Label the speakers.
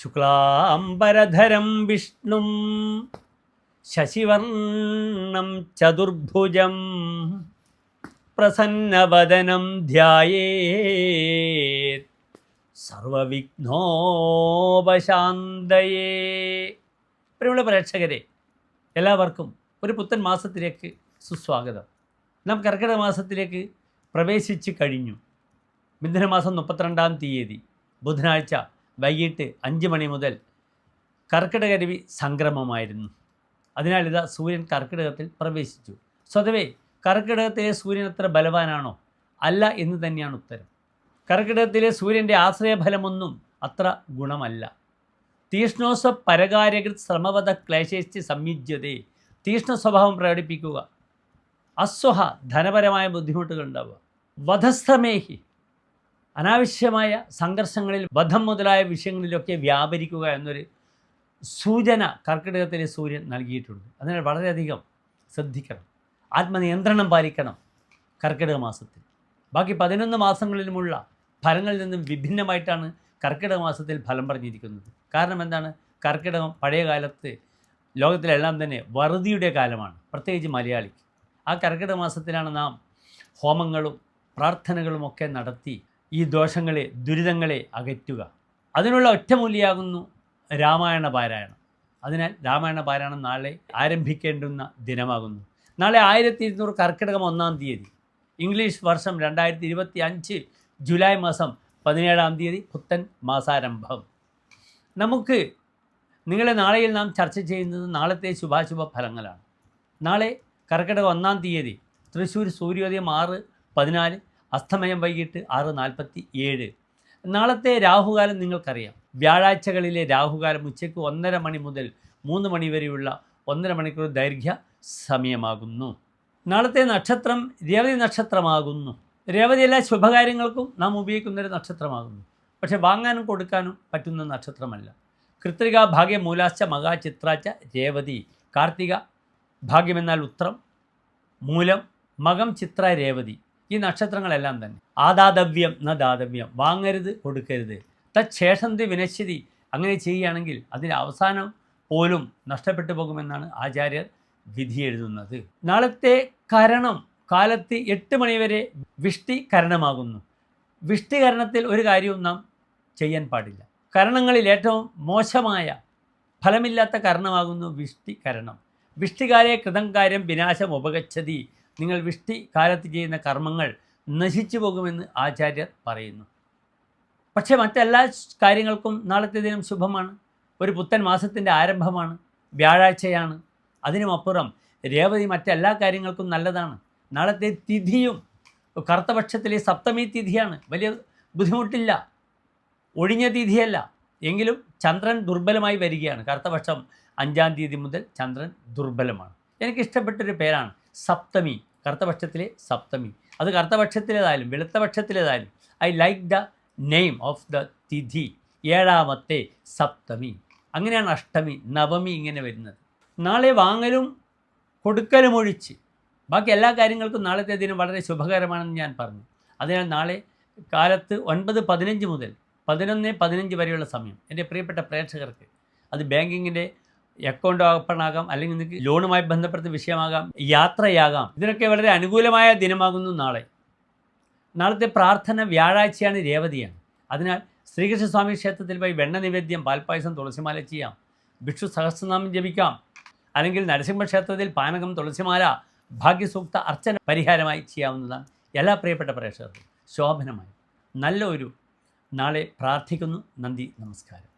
Speaker 1: ശുക്ലാംബരധരം വിഷ്ണും ശശിവർണം ചതുർഭുജം പ്രസന്നവദനം ധ്യായേ സർവവിഘ്നോപശാന്തയേ. പ്രിയമുള്ള പ്രേക്ഷകരെ എല്ലാവർക്കും ഒരു പുത്തൻ മാസത്തിലേക്ക് സുസ്വാഗതം. നാം കർക്കിടക മാസത്തിലേക്ക് പ്രവേശിച്ച് കഴിഞ്ഞു. മിഥുനമാസം മുപ്പത്തിരണ്ടാം തീയതി ബുധനാഴ്ച വൈകിട്ട് അഞ്ച് മണി മുതൽ കർക്കിടകരവി സംക്രമമായിരുന്നു. അതിനാൽ ഇതാ സൂര്യൻ കർക്കിടകത്തിൽ പ്രവേശിച്ചു. സ്വതവേ കർക്കിടകത്തിലെ സൂര്യൻ അത്ര ബലവാനാണോ? അല്ല എന്ന് തന്നെയാണ് ഉത്തരം. കർക്കിടകത്തിലെ സൂര്യന്റെ ആശ്രയഫലമൊന്നും അത്ര ഗുണമല്ല. തീഷ്ണോസ പരകാര്യകൃത് ശ്രമവത ക്ലേശേഷ്ടി സംയുജ്യതേ തീഷ്ണ സ്വഭാവം പ്രകടിപ്പിക്കുക. അസ്വഹ ധനപരമായ ബുദ്ധിമുട്ടുകൾ ഉണ്ടാവുക വധസ്ഥമേഹി അനാവശ്യമായ സംഘർഷങ്ങളിൽ ബദ്ധം മുതലായ വിഷയങ്ങളിലൊക്കെ വ്യാപരിക്കുക എന്നൊരു സൂചന കർക്കിടകത്തിലെ സൂര്യൻ നൽകിയിട്ടുണ്ട്. അതിനാൽ വളരെയധികം ശ്രദ്ധിക്കണം. ആത്മനിയന്ത്രണം പാലിക്കണം കർക്കിടക മാസത്തിൽ. ബാക്കി പതിനൊന്ന് മാസങ്ങളിലുമുള്ള ഫലങ്ങളിൽ നിന്നും വിഭിന്നമായിട്ടാണ് കർക്കിടക മാസത്തിൽ ഫലം പറഞ്ഞിരിക്കുന്നത്. കാരണം എന്താണ്? കർക്കിടകം പഴയ കാലത്ത് ലോകത്തിലെല്ലാം തന്നെ വറുതിയുടെ കാലമാണ് പ്രത്യേകിച്ച് മലയാളിക്ക്. ആ കർക്കിടക മാസത്തിലാണ് നാം ഹോമങ്ങളും പ്രാർത്ഥനകളുമൊക്കെ നടത്തി ഈ ദോഷങ്ങളെ ദുരിതങ്ങളെ അകറ്റുക. അതിനുള്ള ഒറ്റമൂലിയാകുന്നു രാമായണ പാരായണം. അതിനാൽ രാമായണ പാരായണം നാളെ ആരംഭിക്കേണ്ടുന്ന ദിനമാകുന്നു. നാളെ ആയിരത്തി ഇരുന്നൂറ് കർക്കിടകം ഒന്നാം തീയതി ഇംഗ്ലീഷ് വർഷം രണ്ടായിരത്തി ഇരുപത്തി അഞ്ച് ജൂലൈ മാസം പതിനേഴാം തീയതി പുത്തൻ മാസാരംഭം. നമുക്ക് നിങ്ങളെ നാളെയിൽ നാം ചർച്ച ചെയ്യുന്നത് നാളത്തെ ശുഭാശുഭ ഫലങ്ങളാണ്. നാളെ കർക്കിടകം ഒന്നാം തീയതി തൃശ്ശൂർ സൂര്യോദയം ആറ് പതിനാല് അസ്തമയം വൈകിട്ട് ആറ് നാൽപ്പത്തി ഏഴ് നാളത്തെ രാഹുകാലം നിങ്ങൾക്കറിയാം. വ്യാഴാഴ്ചകളിലെ രാഹുകാലം ഉച്ചയ്ക്ക് ഒന്നര മണി മുതൽ മൂന്ന് മണി വരെയുള്ള ഒന്നര മണിക്കൂർ ദൈർഘ്യ സമയമാകുന്നു. നാളത്തെ നക്ഷത്രം രേവതി നക്ഷത്രമാകുന്നു. രേവതി എല്ലാ ശുഭകാര്യങ്ങൾക്കും നാം ഉപയോഗിക്കുന്നൊരു നക്ഷത്രമാകുന്നു. പക്ഷേ വാങ്ങാനും കൊടുക്കാനും പറ്റുന്ന നക്ഷത്രമല്ല. കൃത്രിക ഭാഗ്യ മൂലാശ്ച മകാ ചിത്രാച്ച രേവതി കാർത്തിക ഭാഗ്യമെന്നാൽ ഉത്രം മൂലം മകം ചിത്ര രേവതി. ഈ നക്ഷത്രങ്ങളെല്ലാം തന്നെ. ആദാതവ്യം ന ദാതവ്യം വാങ്ങരുത് കൊടുക്കരുത്. തച്ഛേഷന്തി വിനശ്യതി അങ്ങനെ ചെയ്യുകയാണെങ്കിൽ അതിന്റെ അവസാനം പോലും നഷ്ടപ്പെട്ടു പോകുമെന്നാണ് ആചാര്യർ വിധി എഴുതുന്നത് നാളത്തെ കരണം കാലത്ത് എട്ട് മണിവരെ വിഷ്ടി കരണമാകുന്നു. വിഷ്ടികരണത്തിൽ ഒരു കാര്യവും നാം ചെയ്യാൻ പാടില്ല. കരണങ്ങളിൽ ഏറ്റവും മോശമായ ഫലമില്ലാത്ത കരണമാകുന്നു വിഷ്ടികരണം വിഷ്ടികാരെ കൃതം കാര്യം വിനാശം ഉപഗച്ഛതി. നിങ്ങൾ വിഷ്ടി കാലത്ത് ചെയ്യുന്ന കർമ്മങ്ങൾ നശിച്ചു പോകുമെന്ന് ആചാര്യർ പറയുന്നു. പക്ഷേ മറ്റെല്ലാ കാര്യങ്ങൾക്കും നാളത്തെ ദിനം ശുഭമാണ്. ഒരു പുത്തൻ മാസത്തിന്റെ ആരംഭമാണ്. വ്യാഴാഴ്ചയാണ്. അതിനുമപ്പുറം രേവതി മറ്റെല്ലാ കാര്യങ്ങൾക്കും നല്ലതാണ്. നാളത്തെ തിഥിയും കറുത്തപക്ഷത്തിലെ സപ്തമി തിഥിയാണ്. വലിയ ബുദ്ധിമുട്ടില്ല. ഒഴിഞ്ഞ തിഥിയല്ല. എങ്കിലും ചന്ദ്രൻ ദുർബലമായി വരികയാണ്. കറുത്തപക്ഷം അഞ്ചാം തീയതി മുതൽ ചന്ദ്രൻ ദുർബലമാണ്. എനിക്കിഷ്ടപ്പെട്ടൊരു പേരാണ് സപ്തമി കറുത്തപക്ഷത്തിലെ സപ്തമി. അത് കറുത്തപക്ഷത്തിലേതായാലും വെളുത്തപക്ഷത്തിലേതായാലും I like the name of the tithi ഏഴാമത്തെ സപ്തമി. അങ്ങനെയാണ് അഷ്ടമി നവമി ഇങ്ങനെ വരുന്നത്. നാളെ വാങ്ങലും കൊടുക്കലും ഒഴിച്ച്. ബാക്കി എല്ലാ കാര്യങ്ങൾക്കും നാളത്തെ ദിനം വളരെ ശുഭകരമാണെന്ന് ഞാൻ പറഞ്ഞു. അതിനാൽ നാളെ കാലത്ത് ഒൻപത് പതിനഞ്ച് മുതൽ പതിനൊന്ന് പതിനഞ്ച് വരെയുള്ള സമയം. എന്റെ പ്രിയപ്പെട്ട പ്രേക്ഷകർക്ക് അത് ബാങ്കിങ്ങിന്റെ അക്കൗണ്ട് ഓപ്പൺ ആകാം അല്ലെങ്കിൽ നിങ്ങൾക്ക് ലോണുമായി ബന്ധപ്പെട്ട വിഷയമാകാം യാത്രയാകാം. ഇതിനൊക്കെ വളരെ അനുകൂലമായ ദിനമാകുന്നു നാളെ. നാളത്തെ പ്രാർത്ഥന വ്യാഴാഴ്ചയാണ് രേവതിയാണ്. അതിനാൽ ശ്രീകൃഷ്ണസ്വാമി ക്ഷേത്രത്തിൽ പോയി വെണ്ണ നിവേദ്യം പാൽപ്പായസം തുളസിമാല ചെയ്യാം. ഭിക്ഷു സഹസ്രനാമം ജപിക്കാം. അല്ലെങ്കിൽ നരസിംഹ ക്ഷേത്രത്തിൽ പാനകം തുളസിമാല ഭാഗ്യസൂക്ത അർച്ചന പരിഹാരമായി ചെയ്യാവുന്നതാണ് എല്ലാ പ്രിയപ്പെട്ട പ്രേക്ഷകർക്കും ശോഭനമായി. നല്ല ഒരു നാളെ പ്രാർത്ഥിക്കുന്നു. നന്ദി നമസ്കാരം.